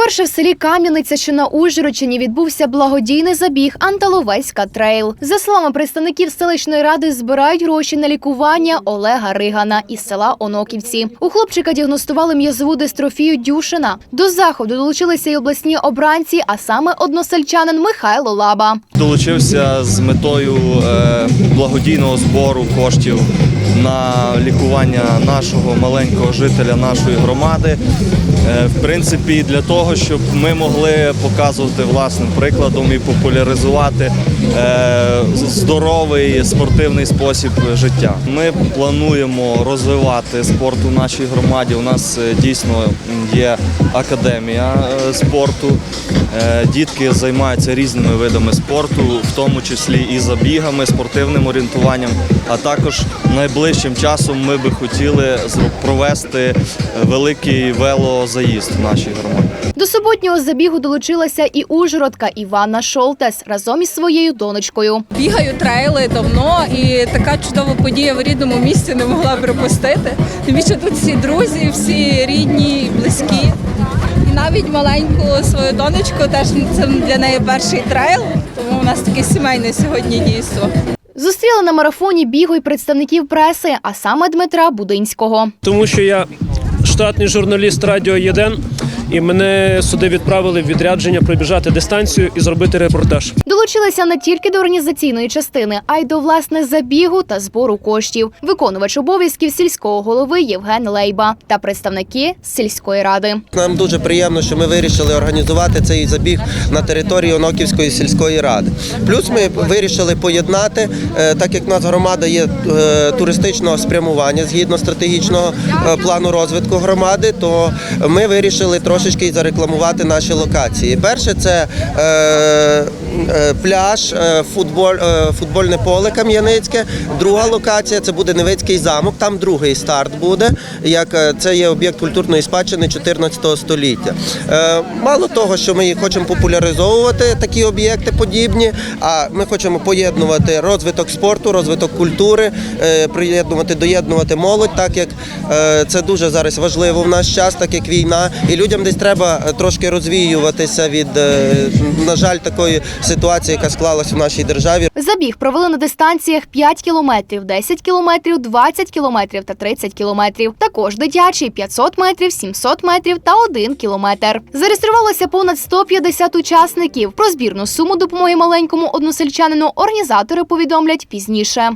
Вперше в селі Кам'яниця, що на Ужгородщині, відбувся благодійний забіг Анталовецька трейл. За словами представників селищної ради, збирають гроші на лікування Олега Ригана із села Оноківці. У хлопчика діагностували м'язову дистрофію Дюшина. До заходу долучилися й обласні обранці, а саме односельчанин Михайло Лаба. Долучився з метою е, благодійного збору коштів на лікування нашого маленького жителя нашої громади. Е, В принципі, для того, щоб ми могли показувати власним прикладом і популяризувати е, здоровий спортивний спосіб життя. Ми плануємо розвивати спорт у нашій громаді. У нас е, дійсно є академія спорту. Дітки займаються різними видами спорту, в тому числі і забігами, спортивним орієнтуванням. А також найближчим часом ми би хотіли провести великий велозаїзд в нашій громаді. До суботнього забігу долучилася і Ужгородка Івана Шолтес разом із своєю донечкою. Бігаю трейли давно, і така чудова подія в рідному місті не могла пропустити. Тим більше тут всі друзі, всі рідні, близькі. І навіть маленьку свою донечку теж це для неї перший трейл, тому у нас таке сімейне сьогодні дійство. Зустріли на марафоні бігу й представників преси, а саме Дмитра Будинського. тому що я штатний журналіст Радіо Єден, і мене сюди відправили в відрядження пробіжати дистанцію і зробити репортаж. Долучилися не тільки до організаційної частини, а й до власне забігу та збору коштів. Виконувач обов'язків сільського голови Євген Лейба та представники сільської ради. Нам дуже приємно, що ми вирішили організувати цей забіг на території Оноківської сільської ради. Плюс ми вирішили поєднати, е, так як в нас громада є е, туристичного спрямування згідно стратегічного е, плану розвитку громади, то ми вирішили трошечки зарекламувати наші локації. Перше це пляж, е, футболь, е, футбольне поле Кам'яницьке. Друга локація це буде Невицький замок. Там другий старт буде. Як е, це є об'єкт культурної спадщини 14 століття. Е, Мало того, що ми хочемо популяризовувати такі об'єкти подібні. А ми хочемо поєднувати розвиток спорту, розвиток культури, е, приєднувати, доєднувати молодь, так як е, це дуже зараз важливо в наш час, так як війна, і людям десь треба е, трошки розвіюватися від, е, на жаль, такої ситуації, яка склалася в нашій державі. Забіг провели на дистанціях 5 кілометрів, 10 кілометрів, 20 кілометрів та 30 кілометрів. Також дитячий 500 метрів, 700 метрів та 1 кілометр. Зареєструвалося понад 150 учасників. Про збірну суму допомоги маленькому односельчанину організатори повідомлять пізніше.